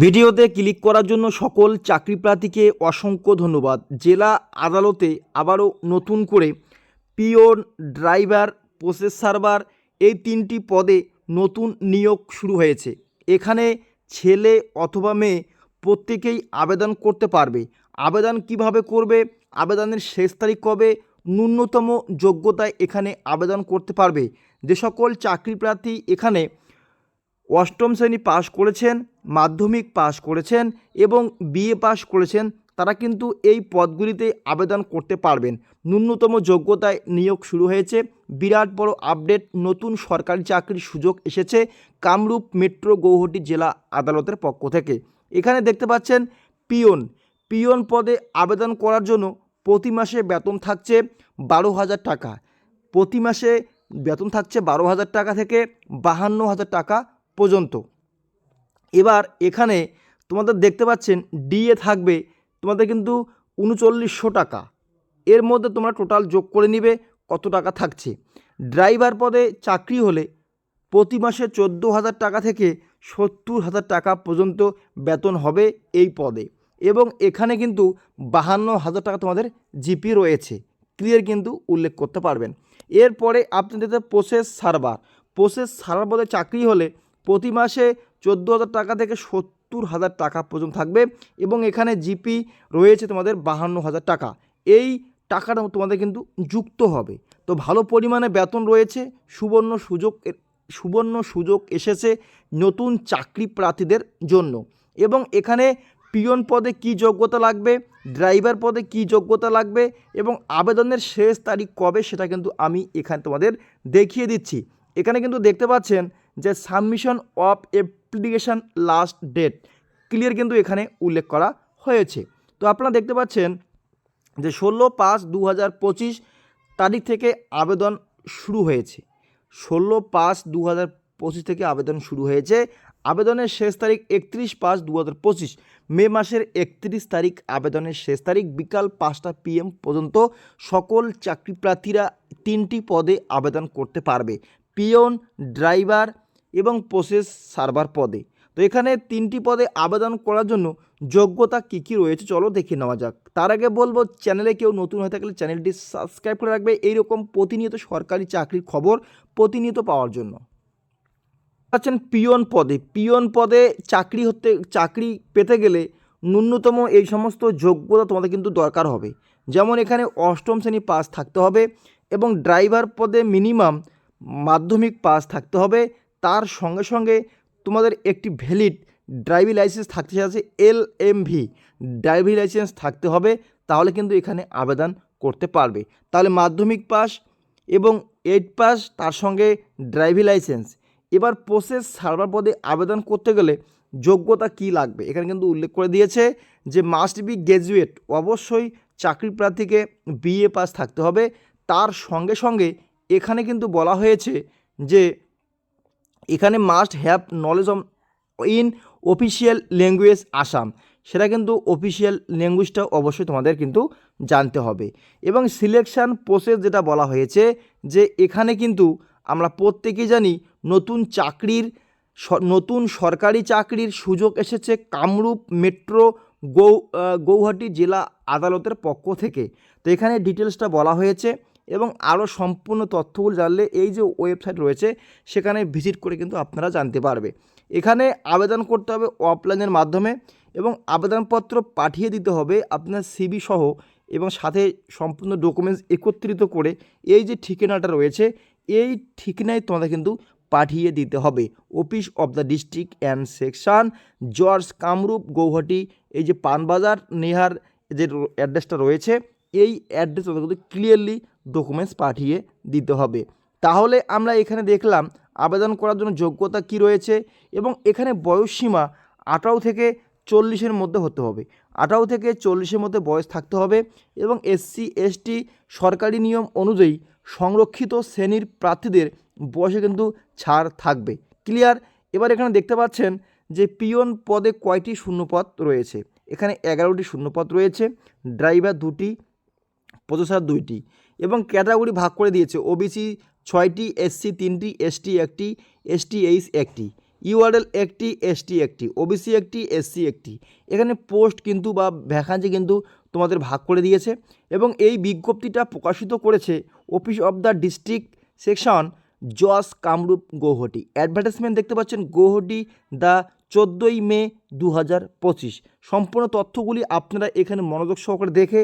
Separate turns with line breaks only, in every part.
ভিডিওতে ক্লিক করার জন্য সকল চাকরি প্রার্থীকে অসংখ্য ধন্যবাদ। জেলা আদালতে আবারও নতুন করে পিওন ড্রাইভার, প্রসেস সার্ভার এই তিনটি পদে নতুন নিয়োগ শুরু হয়েছে। এখানে ছেলে অথবা মেয়ে প্রত্যেকেই আবেদন করতে পারবে। আবেদন কীভাবে করবে? আবেদনের শেষ তারিখ কবে? ন্যূনতম যোগ্যতায় এখানে আবেদন করতে পারবে। যে সকল চাকরি প্রার্থী এখানে অষ্টম শ্রেণি পাশ করেছেন, মাধ্যমিক পাশ করেছেন এবং বিএ পাশ করেছেন, তারা কিন্তু এই পদগুলিতে আবেদন করতে পারবেন। ন্যূনতম যোগ্যতায় নিয়োগ শুরু হয়েছে। বিরাট বড় আপডেট, নতুন সরকারি চাকরির সুযোগ এসেছে কামরূপ মেট্রো গৌহাটি জেলা আদালতের পক্ষ থেকে। এখানে দেখতে পাচ্ছেন পিয়ন। পিয়ন পদে আবেদন করার জন্য প্রতি মাসে বেতন থাকছে বারো হাজার টাকা। প্রতি মাসে বেতন থাকছে বারো হাজার টাকা থেকে বাহান্ন হাজার টাকা পর্যন্ত। এবার এখানে তোমাদের দেখতে পাচ্ছেন ডিএ থাকবে তোমাদের কিন্তু উনচল্লিশশো টাকা। এর মধ্যে তোমরা টোটাল যোগ করে নিবে কত টাকা থাকছে। ড্রাইভার পদে চাকরি হলে প্রতি মাসে চোদ্দ হাজার টাকা থেকে সত্তর হাজার টাকা পর্যন্ত বেতন হবে এই পদে। এবং এখানে কিন্তু বাহান্ন হাজার টাকা তোমাদের জিপি রয়েছে। ক্লিয়ার কিন্তু উল্লেখ করতে পারবেন। এরপরে আপনাদের প্রসেস সার্ভার প্রসেস সার্ভার পদে চাকরি হলে প্রতি মাসে চোদ্দ হাজার টাকা থেকে সত্তর হাজার টাকা পর্যন্ত থাকবে এবং এখানে জিপি রয়েছে তোমাদের বাহান্ন হাজার টাকা। এই টাকাটা তোমাদের কিন্তু যুক্ত হবে। তো ভালো পরিমাণে বেতন রয়েছে, সুবর্ণ সুযোগ সুবর্ণ সুযোগ এসেছে নতুন চাকরি প্রার্থীদের জন্য। এবং এখানে পিয়ন পদে কি যোগ্যতা লাগবে, ড্রাইভার পদে কি যোগ্যতা লাগবে এবং আবেদনের শেষ তারিখ কবে সেটা কিন্তু আমি এখানে তোমাদের দেখিয়ে দিচ্ছি। এখানে কিন্তু দেখতে পাচ্ছেন যে submission of application last date. Clear কিন্তু এখানে উল্লেখ করা হয়েছে। তো আপনারা দেখতে পাচ্ছেন যে ষোলো পাঁচ দু হাজার পঁচিশ তারিখ থেকে আবেদন শুরু হয়েছে। ষোলো পাঁচ দু হাজার পঁচিশ থেকে আবেদন শুরু হয়েছে। আবেদনের শেষ তারিখ একত্রিশ পাঁচ দু হাজার পঁচিশ। মে মাসের একত্রিশ তারিখ আবেদনের শেষ তারিখ বিকাল পাঁচটা পিএম পর্যন্ত সকল চাকরি প্রার্থীরা তিনটি পদে আবেদন করতে পারবে। পিয়ন ড্রাইভার এবং প্রসেস সার্ভার পদে। তো এখানে তিনটি পদে আবেদন করার জন্য যোগ্যতা কী কী রয়েছে চলো দেখে নেওয়া যাক। তার আগে বলব, চ্যানেলে কেউ নতুন হয়ে থাকলে চ্যানেলটি সাবস্ক্রাইব করে রাখবে। এইরকম প্রতিনিয়ত সরকারি চাকরির খবর প্রতিনিয়ত পাওয়ার জন্য। পাচ্ছেন পিয়ন পদে। পিয়ন পদে চাকরি হতে, চাকরি পেতে গেলে ন্যূনতম এই সমস্ত যোগ্যতা তোমাদের কিন্তু দরকার হবে। যেমন এখানে অষ্টম শ্রেণি পাস থাকতে হবে এবং ড্রাইভার পদে মিনিমাম মাধ্যমিক পাস থাকতে হবে। তার সঙ্গে সঙ্গে তোমাদের একটি ভ্যালিড ড্রাইভিং লাইসেন্স থাকতে চাচ্ছে L M V driving licence থাকতে হবে, তাহলে কিন্তু এখানে আবেদন করতে পারবে। তাহলে মাধ্যমিক পাস এবং এইট পাস তার সঙ্গে ড্রাইভিং লাইসেন্স এবার প্রসেস সার্ভার পদে আবেদন করতে গেলে যোগ্যতা কি লাগবে? এখানে কিন্তু উল্লেখ করে দিয়েছে যে মাস্ট বি গ্র্যাজুয়েট অবশ্যই চাকরি প্রার্থীকে বিএ পাস থাকতে হবে। তার সঙ্গে সঙ্গে এখানে কিন্তু বলা হয়েছে যে এখানে must have knowledge of in official language Assam সেটা কিন্তু অফিসিয়াল ল্যাঙ্গুয়েজটা অবশ্যই তোমাদের কিন্তু জানতে হবে। এবং সিলেকশান প্রসেস যেটা বলা হয়েছে যে এখানে কিন্তু আমরা প্রত্যেকেই জানি নতুন চাকরির নতুন সরকারি চাকরির সুযোগ এসেছে কামরূপ মেট্রো গৌ গৌহাটি জেলা আদালতের পক্ষ থেকে। তো এখানে ডিটেলসটা বলা হয়েছে। এবং আরও সম্পূর্ণ তথ্যগুলো জানলে এই যে ওয়েবসাইট রয়েছে, সেখানে ভিজিট করে কিন্তু আপনারা জানতে পারবে। এখানে আবেদন করতে হবে অফলাইনের মাধ্যমে এবং আবেদনপত্র পাঠিয়ে দিতে হবে আপনার সিবি সহ এবং সাথে সম্পূর্ণ ডকুমেন্টস একত্রিত করে এই যে ঠিকানাটা রয়েছে, এই ঠিকানায় তোমাদের কিন্তু পাঠিয়ে দিতে হবে। Office of the district and section judge Kamrup Guwahati এই যে পানবাজার, নেহার যে অ্যাড্রেসটা রয়েছে এই অ্যাড্রেস কিন্তু ক্লিয়ারলি ডকুমেন্টস পাঠিয়ে দিতে হবে। তাহলে আমরা এখানে দেখলাম আবেদন করার জন্য যোগ্যতা কি রয়েছে এবং এখানে বয়সসীমা আঠারো থেকে চল্লিশের মধ্যে হতে হবে। আঠারো থেকে চল্লিশের মধ্যে বয়স থাকতে হবে এবং এসসি এসটি সরকারি নিয়ম অনুযায়ী সংরক্ষিত শ্রেণির প্রার্থীদের বয়সে কিন্তু ছাড় থাকবে। ক্লিয়ার এবার এখানে দেখতে পাচ্ছেন যে পিয়ন পদে কয়টি শূন্যপদ রয়েছে। এখানে এগারোটি শূন্যপদ রয়েছে। ড্রাইভার দুটি প্রসেসর দুইটি এবং ক্যাটাগরি ভাগ করে দিয়েছে ওবিসি ছয়টি এসসি তিনটি এসটি একটি এসটি এইচ একটি ইউআরএল একটি এসটি একটি ওবিসি একটি এসসি একটি। এখানে পোস্ট কিন্তু বা ভ্যাকান্সি কিন্তু তোমাদের ভাগ করে দিয়েছে এবং এই বিজ্ঞপ্তিটা প্রকাশিত করেছে office of the district section Jos Kamrup Guwahati advertisement দেখতে পাচ্ছেন গৌহাটি দ্য চোদ্দোই মে দু হাজার পঁচিশ। সম্পূর্ণ তথ্যগুলি আপনারা এখানে মনোযোগ সহকারে দেখে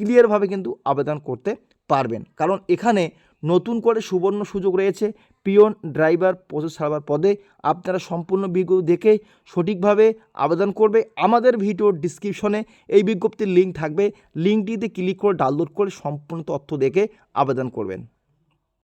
ক্লিয়ারভাবে কিন্তু আবেদন করতে পারবেন। কারণ এখানে নতুন করে সুবর্ণ সুযোগ রয়েছে পিয়ন ড্রাইভার প্রসেস সার্ভার পদে। আপনারা সম্পূর্ণ বিজ্ঞপ্তি দেখে সঠিকভাবে আবেদন করবে। আমাদের ভিডিওর ডিসক্রিপশনে এই বিজ্ঞপ্তির লিঙ্ক থাকবে। লিঙ্কটিতে ক্লিক করে ডাউনলোড করে সম্পূর্ণ তথ্য দেখে আবেদন করবেন।